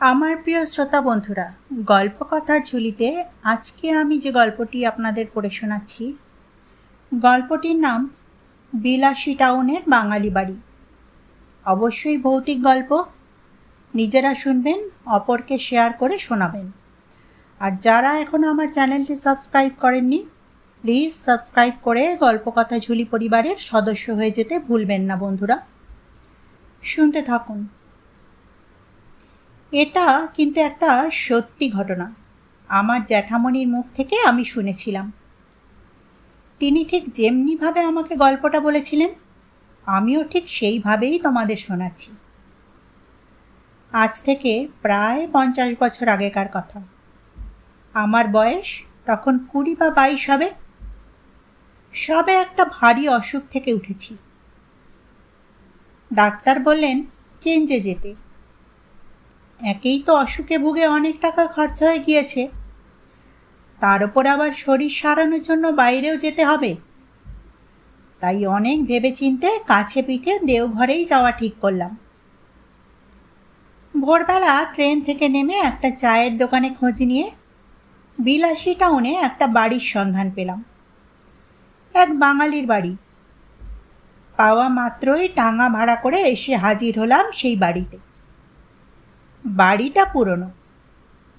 আমার প্রিয় শ্রোতা বন্ধুরা গল্প কথার ঝুলিতে আজকে আমি যে গল্পটি আপনাদের পড়ে শোনাচ্ছি, গল্পটির নাম বিলাসী টাউনের বাঙালি বাড়ি। অবশ্যই ভৌতিক গল্প, নিজেরা শুনবেন, অপরকে শেয়ার করে শোনাবেন। আর যারা এখনও আমার চ্যানেলটি সাবস্ক্রাইব করেননি, প্লিজ সাবস্ক্রাইব করে গল্পকথা ঝুলি পরিবারের সদস্য হয়ে যেতে ভুলবেন না বন্ধুরা। শুনতে থাকুন। এটা কিন্তু একটা সত্যি ঘটনা। আমার জ্যাঠামণির মুখ থেকে আমি শুনেছিলাম। তিনি ঠিক যেমনিভাবে আমাকে গল্পটা বলেছিলেন, আমিও ঠিক সেইভাবেই তোমাদের শোনাচ্ছি। আজ থেকে প্রায় পঞ্চাশ বছর আগেকার কথা। আমার বয়স তখন কুড়ি বা বাইশ হবে। সবে একটা ভারী অসুখ থেকে উঠেছি। ডাক্তার বললেন, চেঞ্জে যেতে। একেই তো অসুখে ভুগে অনেক টাকা খরচা হয়ে গিয়েছে। তার উপর আবার শরীর সারানোর জন্য বাইরেও যেতে হবে। তাই অনেক ভেবেচিন্তে কাছে পিঠে দেওঘরেই যাওয়া ঠিক করলাম। ভোরবেলা ট্রেন থেকে নেমে একটা চায়ের দোকানে খোঁজ নিয়ে বিলাসী টাউনে একটা বাড়ির সন্ধান পেলাম। এক বাঙালির বাড়ি। পাওয়া মাত্রই টাঙা ভাড়া করে এসে হাজির হলাম সেই বাড়িতে। বাড়িটা পুরনো।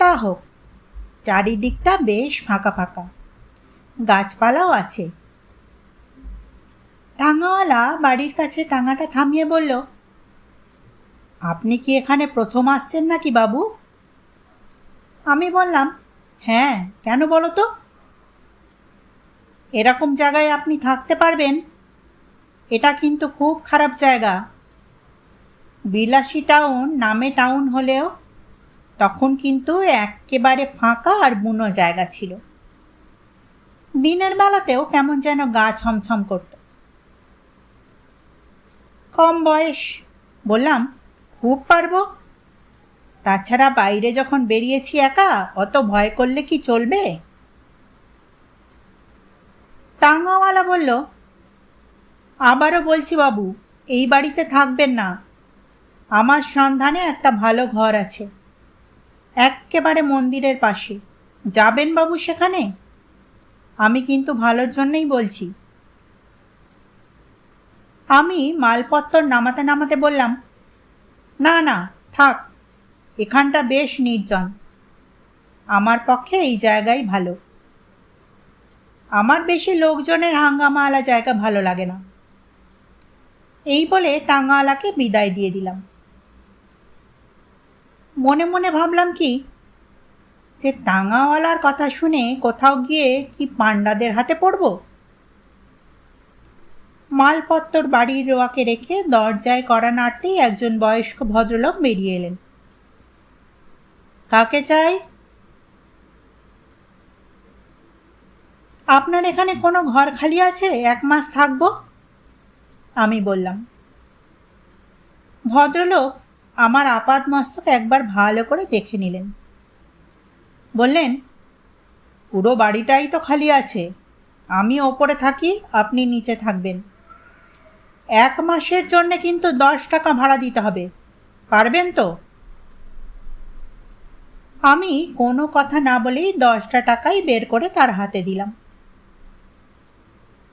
তা হোক, চারিদিকটা বেশ ফাঁকা ফাঁকা। গাছপালাও আছে। টাঙাওয়ালা বাড়ির কাছে টাঙাটা থামিয়ে বলল, আপনি কি এখানে প্রথম আসছেন নাকি বাবু? আমি বললাম হ্যাঁ কেন বলো তো? এরকম জায়গায় আপনি থাকতে পারবেন। এটা কিন্তু খুব খারাপ জায়গা। বিলাসী টাউন নামে টাউন হলেও তখন কিন্তু একেবারে ফাঁকা আর বুনো জায়গা ছিল। দিনের বেলাতেও কেমন যেন গা ছমছম করত। কম বয়স, বললাম, খুব পারব? তাছাড়া বাইরে যখন বেরিয়েছি একা, অত ভয় করলে কি চলবে? টাঙ্গাওয়ালা বলল, আবারও বলছি বাবু, এই বাড়িতে থাকবেন না। আমার সন্ধানে একটা ভালো ঘর আছে। একেবারে মন্দিরের পাশে। যাবেন বাবু সেখানে? আমি কিন্তু ভালোর জন্যই বলছি। আমি মালপত্তর নামাতে নামাতে বললাম, না না, থাক, এখানটা বেশ নির্জন। আমার পক্ষে এই জায়গাই ভালো। আমার বেশি লোকজনের হাঙ্গামাওয়ালা জায়গা ভালো লাগে না। এই বলে টাঙ্গাওয়ালাকে বিদায় দিয়ে দিলাম। মনে মনে ভাবলাম কি, যে টাঙাওয়ালার কথা শুনে কোথাও গিয়ে কি পাণ্ডাদের হাতে পড়ব? মালপত্তর বাড়ির রোয়াকে রেখে দরজায় করা নাড়তেই একজন বয়স্ক ভদ্রলোক বেরিয়ে এলেন। কাকে চাই? আপনার এখানে কোনো ঘর খালি আছে? এক মাস থাকব? আমি বললাম। ভদ্রলোক আমার আপাত মস্তক একবার ভালো করে দেখে নিলেন। বললেন, পুরো বাড়িটাই তো খালি আছে। আমি ওপরে থাকি, আপনি নিচে থাকবেন। এক মাসের জন্যে কিন্তু দশ টাকা ভাড়া দিতে হবে। পারবেন তো? আমি কোনো কথা না বলেই দশটা টাকাই বের করে তার হাতে দিলাম।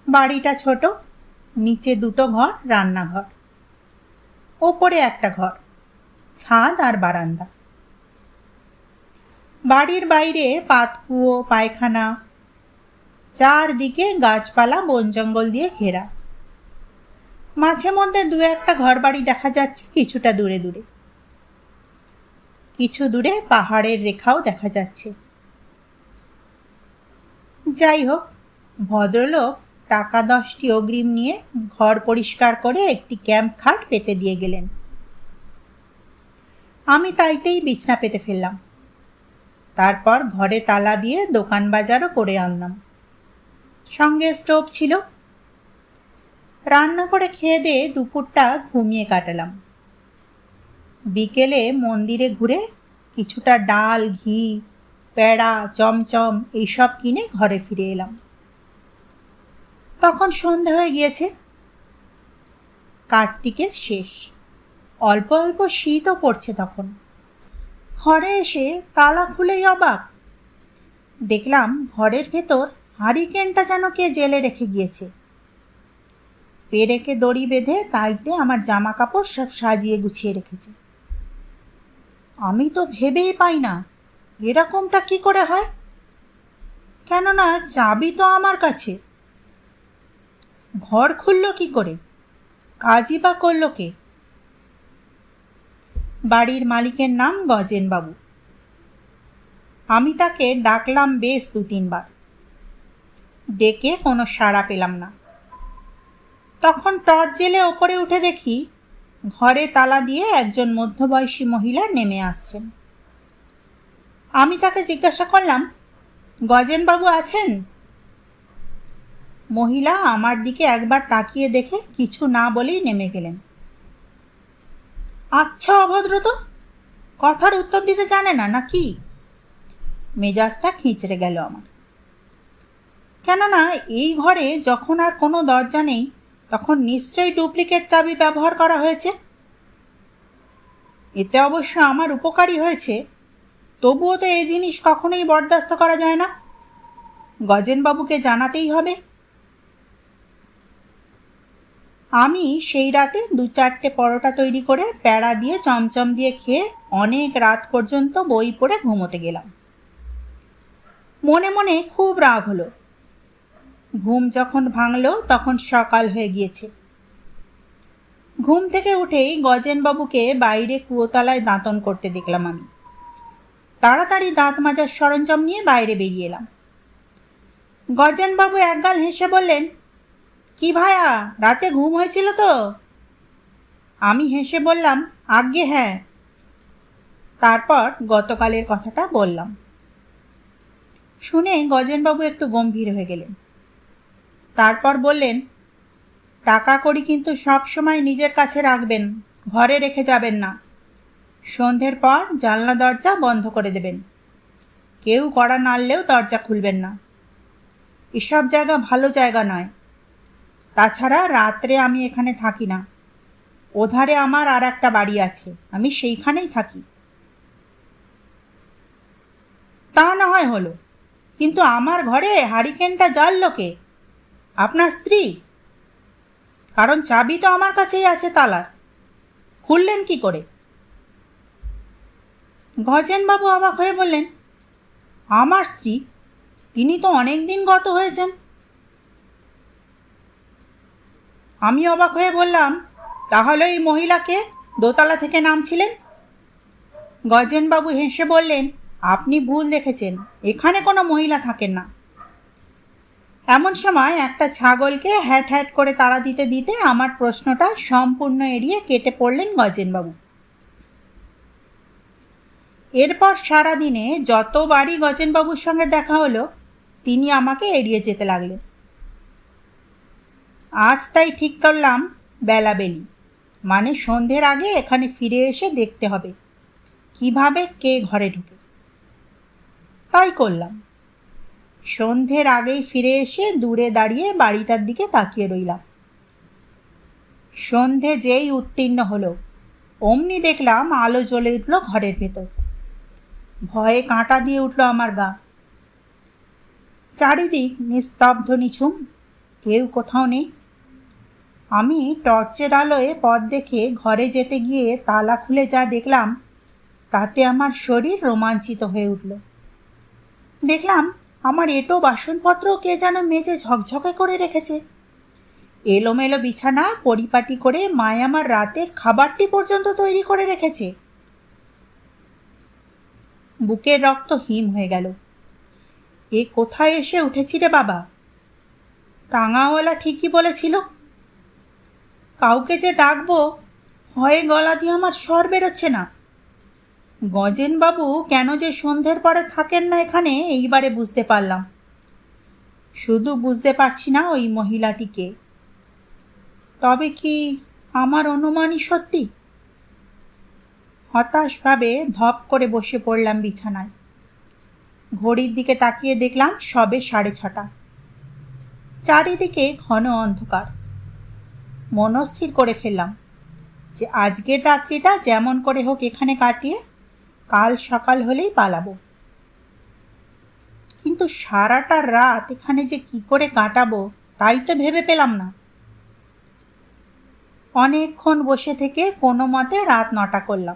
বাড়িটা ছোট, নিচে দুটো ঘর, রান্নাঘর। ওপরে একটা ঘর। ছাদ আর বারান্দা। বাড়ির বাইরে পাতকুয়ো পায়খানা, চারদিকে গাছপালা, বন জঙ্গল দিয়ে ঘেরা। মাঝে মধ্যে দু একটা ঘর বাড়ি দেখা যাচ্ছে কিছুটা দূরে দূরে। কিছু দূরে পাহাড়ের রেখাও দেখা যাচ্ছে। যাই হোক, ভদ্রলোক টাকা দশটি অগ্রিম নিয়ে ঘর পরিষ্কার করে একটি ক্যাম্প খাট পেতে দিয়ে গেলেন। আমি তাইতেই বিছনা পেতে ফেললাম। তারপর ঘরে তালা দিয়ে দোকান বাজারও করে আনলাম। সঙ্গে স্টোভ ছিল। রান্না করে খেয়ে দিয়ে দুপুরটা ঘুমিয়ে কাটালাম। বিকেলে মন্দিরে ঘুরে কিছুটা ডাল, ঘি প্যাড়া চমচম এইসব কিনে ঘরে ফিরে এলাম। তখন সন্ধে হয়ে গিয়েছে। কার্তিকের শেষ। অল্প অল্প শীতও পড়ছে তখন। ঘরে এসে তালা খুলেই অবাক। দেখলাম ঘরের ভেতর হারিকেনটা যেন কে জেলে রেখে গিয়েছে। পেরেকে দড়ি বেঁধে তাইতে আমার জামা কাপড় সব সাজিয়ে গুছিয়ে রেখেছে। আমি তো ভেবেই পাই না, এরকমটা কি করে হয়? কেননা চাবি তো আমার কাছে। ঘর খুলল কি করে? কাজই বা করল কে? বাড়ির মালিকের নাম গজেনবাবু। আমি তাকে ডাকলাম বেশ দু তিনবার। ডেকে কোনো সাড়া পেলাম না। তখন টর্চ জেলে ওপরে উঠে দেখি ঘরে তালা দিয়ে একজন মধ্যবয়সী মহিলা নেমে আসছেন। আমি তাকে জিজ্ঞাসা করলাম, গজেনবাবু আছেন? মহিলা আমার দিকে একবার তাকিয়ে দেখে কিছু না বলেই নেমে গেলেন। আচ্ছা অভদ্র তো। কথার উত্তর দিতে জানে না, নাকি? মেজাজটা খিঁচড়ে গেল আমার। কেননা, এই ঘরে যখন আর কোনো দরজা নেই, তখন নিশ্চয়ই ডুপ্লিকেট চাবি ব্যবহার করা হয়েছে। এতে অবশ্য আমার উপকারী হয়েছে। তবুও তো এই জিনিস কখনোই বরদাস্ত করা যায় না। গজেনবাবুকে জানাতেই হবে। আমি সেই রাতে দু চারটে পরোটা তৈরি করে প্যাড়া দিয়ে, চমচম দিয়ে খেয়ে অনেক রাত পর্যন্ত বই পড়ে ঘুমোতে গেলাম। মনে মনে খুব রাগ হলো। ঘুম যখন ভাঙলো তখন সকাল হয়ে গিয়েছে। ঘুম থেকে উঠেই গজেনবাবুকে বাইরে কুয়োতলায় দাঁতন করতে দেখলাম আমি। তাড়াতাড়ি দাঁত মাজার সরঞ্জাম নিয়ে বাইরে বেরিয়ে এলাম। গজেনবাবু একগাল হেসে বললেন কি ভায়া? রাতে ঘুম হয়েছিল তো? আমি হেসে বললাম, আজ্ঞে হ্যাঁ। তারপর গতকালের কথাটা বললাম। শুনে গজেনবাবু একটু গম্ভীর হয়ে গেলেন। তারপর বললেন, টাকা কড়ি কিন্তু সব সময় নিজের কাছে রাখবেন, ঘরে রেখে যাবেন না। সন্ধ্যের পর জানলা দরজা বন্ধ করে দেবেন। কেউ কড়া নাড়লেও দরজা খুলবেন না। এসব জায়গা ভালো জায়গা নয়। তাছাড়া রাত্রে আমি এখানে থাকি না। ওধারে আমার আর একটা বাড়ি আছে, আমি সেইখানেই থাকি। তা না হয় হলো, কিন্তু আমার ঘরে হারিকেনটা জ্বাললো কে? আপনার স্ত্রী? কারণ চাবি তো আমার কাছেই আছে তালা খুললেন কি করে? গজেনবাবু অবাক হয়ে বললেন, আমার স্ত্রী? তিনি তো অনেক দিন গত হয়েছেন। আমি অবাক হয়ে বললাম, তাহলে এই মহিলাকে দোতলা থেকে নামছিলেন? গজেনবাবু হেসে বললেন, আপনি ভুল দেখেছেন, এখানে কোনো মহিলা থাকেন না। এমন সময় একটা ছাগলকে হ্যাট হ্যাট করে তাড়া দিতে দিতে আমার প্রশ্নটা সম্পূর্ণ এড়িয়ে কেটে পড়লেন গজেনবাবু। এরপর সারাদিনে যতবারই গজেনবাবুর সঙ্গে দেখা হলো, তিনি আমাকে এড়িয়ে যেতে লাগলেন। আজ তাই ঠিক করলাম বেলাবেলি মানে সন্ধ্যের আগে এখানে ফিরে এসে দেখতে হবে, কীভাবে কে ঘরে ঢুকে। তাই করলাম। সন্ধ্যের আগেই ফিরে এসে দূরে দাঁড়িয়ে বাড়িটার দিকে তাকিয়ে রইলাম। সন্ধে যেই উত্তীর্ণ হলো, অমনি দেখলাম আলো জ্বলে উঠল ঘরের ভেতর। ভয়ে কাঁটা দিয়ে উঠল আমার গা। চারিদিক নিস্তব্ধ, নিঝুম। কেউ কোথাও নেই। আমি টর্চের আলোয় পথ দেখে ঘরে যেতে গিয়ে তালা খুলে যা দেখলাম, তাতে আমার শরীর রোমাঞ্চিত হয়ে উঠল। দেখলাম আমার এটো বাসনপত্র কে যেন মেজে ঝকঝকে করে রেখেছে। এলোমেলো বিছানা পরিপাটি করে মায় আমার রাতের খাবারটি পর্যন্ত তৈরি করে রেখেছে। বুকের রক্ত হিম হয়ে গেল। এ কোথায় এসে উঠেছি রে বাবা? টাঙাওয়ালা ঠিকই বলেছিল। কাউকে যে ডাকবো হয়ে গলা দিয়ে আমার স্বর বেরোচ্ছে না। গজেনবাবু কেন যে সন্ধ্যের পরে থাকেন না এখানে, এইবারে বুঝতে পারলাম। শুধু বুঝতে পারছি না ওই মহিলাটিকে। তবে কি আমার অনুমানই সত্যি? হতাশভাবে ধপ করে বসে পড়লাম বিছানায়। ঘড়ির দিকে তাকিয়ে দেখলাম সবে সাড়ে ছটা। চারিদিকে ঘন অন্ধকার। মনস্থির করে ফেললাম যে আজকের রাত্রিটা যেমন করে হোক এখানে কাটিয়ে কাল সকাল হলেই পালাবো। কিন্তু সারাটা রাত এখানে যে কি করে কাটাবো তাই তো ভেবে পেলাম না। অনেকক্ষণ বসে থেকে কোনো মতে রাত নটা করলাম।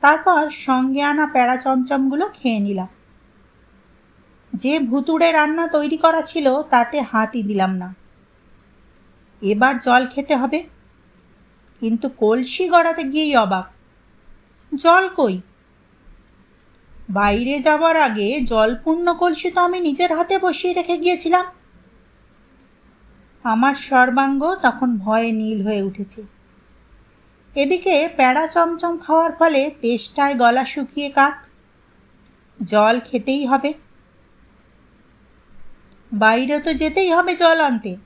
তারপর সঙ্গে আনা প্যারা চমচমগুলো খেয়ে নিলাম। যে ভুতুড়ে রান্না তৈরি করা ছিল তাতে হাতই দিলাম না। এবার জল খেতে হবে। কিন্তু কলসি গড়াতে গিয়েই অবাক। জল কই? বাইরে যাবার আগে জলপূর্ণ কলসি তো আমি নিজের হাতে বসিয়ে রেখে গিয়েছিলাম। আমার সর্বাঙ্গ তখন ভয়ে নীল হয়ে উঠেছে। এদিকে প্যাড়া চমচম খাওয়ার ফলে তেষ্টায় গলা শুকিয়ে কাক। জল খেতেই হবে। বাইরে তো যেতেই হবে জল আনতে।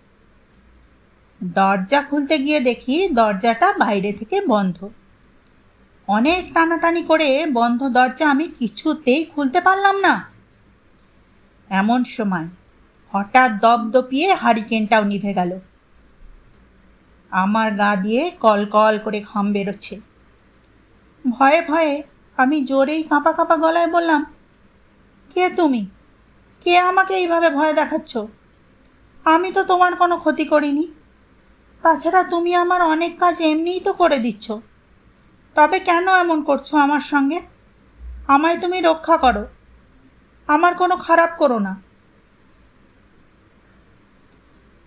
দরজা খুলতে গিয়ে দেখি দরজাটা বাইরে থেকে বন্ধ। অনেক টানাটানি করে বন্ধ দরজা আমি কিছুতেই খুলতে পারলাম না। এমন সময় হঠাৎ দপদপিয়ে হারিকেনটাও নিভে গেল। আমার গা দিয়ে কল কল করে ঘাম বেরোচ্ছে। ভয়ে ভয়ে আমি জোরেই কাঁপা কাঁপা গলায় বললাম, কে তুমি? কে আমাকে এইভাবে ভয় দেখাচ্ছ? আমি তো তোমার কোনো ক্ষতি করিনি। তাছাড়া তুমি আমার অনেক কাজ এমনিই তো করে দিচ্ছ। তবে কেন এমন করছ আমার সঙ্গে? আমায় তুমি রক্ষা করো। আমার কোনো খারাপ করো না।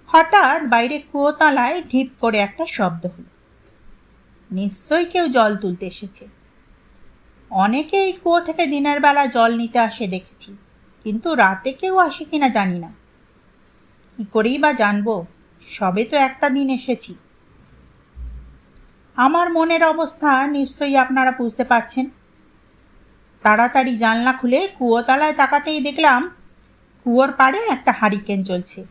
হঠাৎ বাইরে কুয়োতলায় ঢিপ করে একটা শব্দ হলো। নিশ্চয়ই কেউ জল তুলতে এসেছে। অনেকে এই কুয়ো থেকে দিনের বেলা জল নিতে আসে দেখেছি, কিন্তু রাতে কেউ আসে কিনা জানি না। কি করেই বা জানব? সবে তো একটা দিন এসেছি। আমার মনের অবস্থা নিশ্চয়ই আপনারা বুঝতে পারছেন। তাড়াতাড়ি জানলা খুলে কুয়োতলায় তাকাতেই দেখলাম কুয়োর পাড়ে একটা হারিকেন চলছে।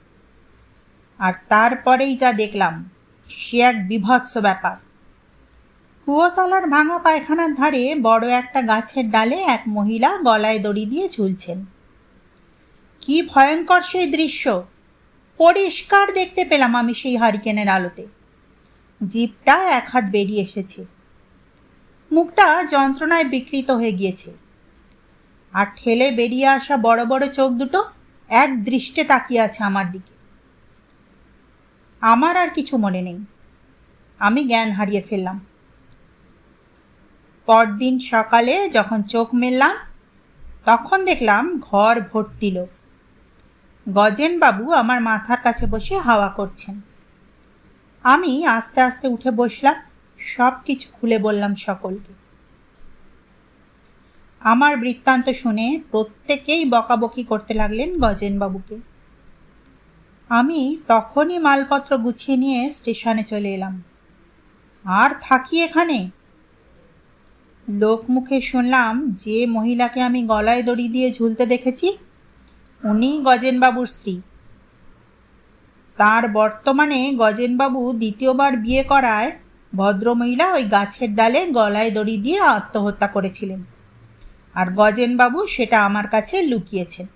আর তারপরেই যা দেখলাম, সে এক বিভৎস ব্যাপার। কুয়োতলার ভাঙা পায়খানার ধারে বড় একটা গাছের ডালে এক মহিলা গলায় দড়ি দিয়ে ঝুলছেন। কি ভয়ঙ্কর সেই দৃশ্য! পরিষ্কার দেখতে পেলাম আমি সেই হারিকেনের আলোতে। জিপটা এক হাত বেরিয়ে এসেছে। মুখটা যন্ত্রণায় বিকৃত হয়ে গিয়েছে। আর ঠেলে বেরিয়ে আসা বড় বড় চোখ দুটো এক দৃষ্টে তাকিয়ে আছে আমার দিকে। আমার আর কিছু মনে নেই। আমি জ্ঞান হারিয়ে ফেললাম। পরদিন সকালে যখন চোখ মেললাম, তখন দেখলাম ঘর ভর্তি লোক। গজেনবাবু আমার মাথার কাছে বসে হাওয়া করছেন। আমি আস্তে আস্তে উঠে বসলাম, সব কিছু খুলে বললাম সকলকে। আমার বৃত্তান্ত শুনে প্রত্যেকেই বকাবকি করতে লাগলেন গজেনবাবুকে। আমি তখনই মালপত্র গুছিয়ে নিয়ে স্টেশনে চলে এলাম। আর থাকি এখানে? লোক মুখে শুনলাম যে মহিলাকে আমি গলায় দড়ি দিয়ে ঝুলতে দেখেছি উনি গজেনবাবুর স্ত্রী। তার বর্তমানে গজেনবাবু দ্বিতীয়বার বিয়ে করায় ভদ্রমহিলা ওই গাছের ডালে গলায় দড়ি দিয়ে আত্মহত্যা করেছিলেন। আর গজেনবাবু সেটা আমার কাছে লুকিয়েছেন।